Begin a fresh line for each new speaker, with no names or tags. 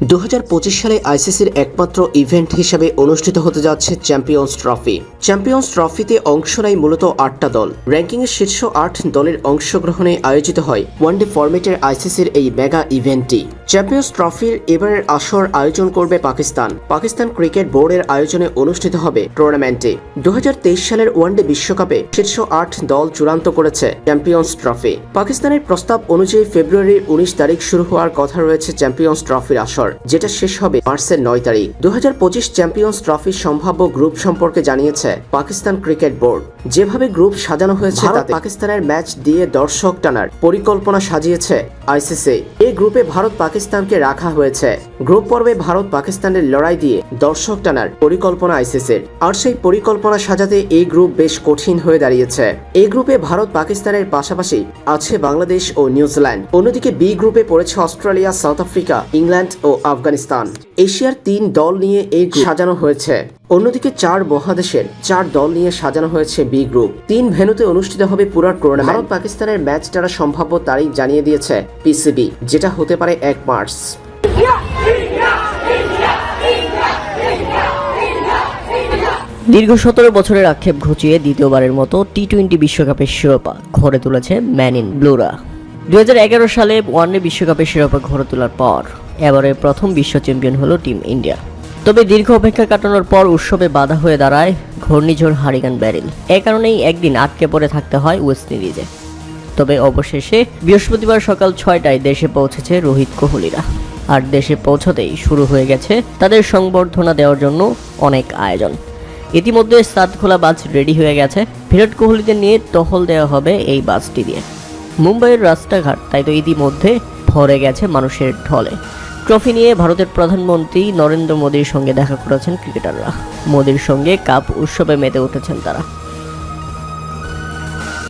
দু হাজার পঁচিশ সালে আইসিসির একমাত্র ইভেন্ট হিসেবে অনুষ্ঠিত হতে যাচ্ছে চ্যাম্পিয়ন্স ট্রফি। চ্যাম্পিয়ন্স ট্রফিতে অংশ নেয় মূলত আটটা দল। র্যাঙ্কিংয়ের শীর্ষ আট দলের অংশগ্রহণে আয়োজিত হয় ওয়ানডে ফরম্যাটের আইসিসির এই মেগা ইভেন্টটি। চ্যাম্পিয়ন্স ট্রফির এবারের আসর আয়োজন করবে পাকিস্তান। পাকিস্তান ক্রিকেট বোর্ডের আয়োজনে অনুষ্ঠিত হবে টুর্নামেন্টে দু হাজার তেইশ সালের ওয়ানডে বিশ্বকাপে শীর্ষ আট দল চূড়ান্ত করেছে চ্যাম্পিয়ন্স ট্রফি। পাকিস্তানের প্রস্তাব অনুযায়ী ফেব্রুয়ারির উনিশ তারিখ শুরু হওয়ার কথা রয়েছে চ্যাম্পিয়ন্স ট্রফির আসর। যেটা শেষ হবে মার্চের নয় তারিখ। দু হাজার পঁচিশ চ্যাম্পিয়ন্স ট্রফির সম্ভাব্য গ্রুপ সম্পর্কে জানিয়েছে পাকিস্তান ক্রিকেট বোর্ড। যেভাবে গ্রুপ সাজানো হয়েছে তাতে পাকিস্তানের ম্যাচ দিয়ে দর্শক টানার পরিকল্পনা সাজিয়েছে আইসিসি। এই গ্রুপে ভারত পাকিস্তানকে রাখা হয়েছে। গ্রুপ পর্বে ভারত পাকিস্তানের লড়াই দিয়ে দর্শক টানার পরিকল্পনা আইসিসির। আর সেই পরিকল্পনা সাজাতে এই গ্রুপ বেশ কঠিন হয়ে দাঁড়িয়েছে। এই গ্রুপে ভারত পাকিস্তানের পাশাপাশি আছে বাংলাদেশ ও নিউজিল্যান্ড। অন্যদিকে বি গ্রুপে পড়েছে অস্ট্রেলিয়া সাউথ আফ্রিকা ইংল্যান্ড ও আফগানিস্তান। এশিয়ার তিন দল নিয়ে এই সাজানো হয়েছে। অন্যদিকে চার মহাদেশের চার দল নিয়ে সাজানো হয়েছে বি গ্রুপ। তিন ভেন্যুতে অনুষ্ঠিত হবে পুরো টুর্নামেন্ট ভারত পাকিস্তানের ম্যাচ ম্যাচটার সম্ভাব্য তারিখ জানিয়ে দিয়েছে পিসিবি যেটা হতে পারে এক মার্চ।
দীর্ঘ সতেরো বছরের আক্ষেপ ঘুচিয়ে দ্বিতীয়বারের মতো টি টোয়েন্টি বিশ্বকাপের শিরোপা ঘরে তুলেছে ম্যান ইন ব্লুরা। দুহাজার এগারো সালে ওয়ানডে বিশ্বকাপের শিরোপা ঘরে তোলার পর এবারে প্রথম বিশ্ব চ্যাম্পিয়ন হলো টিম ইন্ডিয়া। তবে দীর্ঘ অপেক্ষা কাটানোর পর উৎসবে বাধা হয়ে দাঁড়ায় ঘূর্ণিঝড় হারিগান ব্যারিল। এ কারণেই একদিন আটকে পড়ে থাকতে হয় ওয়েস্ট ইন্ডিজে তবে অবশেষে বৃহস্পতিবার সকাল ছয়টায় দেশে পৌঁছেছে রোহিত কোহলিরা। আর দেশে পৌঁছতেই শুরু হয়ে গেছে তাদের সংবর্ধনা দেওয়ার জন্য অনেক আয়োজন। ইতিমধ্যে সাত খোলা বাস রেডি হয়ে গেছে। বিরাট কোহলিদের নিয়ে টহল দেওয়া হবে এই বাসটি দিয়ে। মুম্বাইয়ের রাস্তাঘাট, তাই তো ইতিমধ্যে ভরে গেছে মানুষের ঢলে। ট্রফি নিয়ে ভারতের প্রধানমন্ত্রী নরেন্দ্র মোদীর সঙ্গে দেখা করেছেন ক্রিকেটাররা। মোদীর সঙ্গে কাপ উৎসবে মেতে উঠেছেন তারা।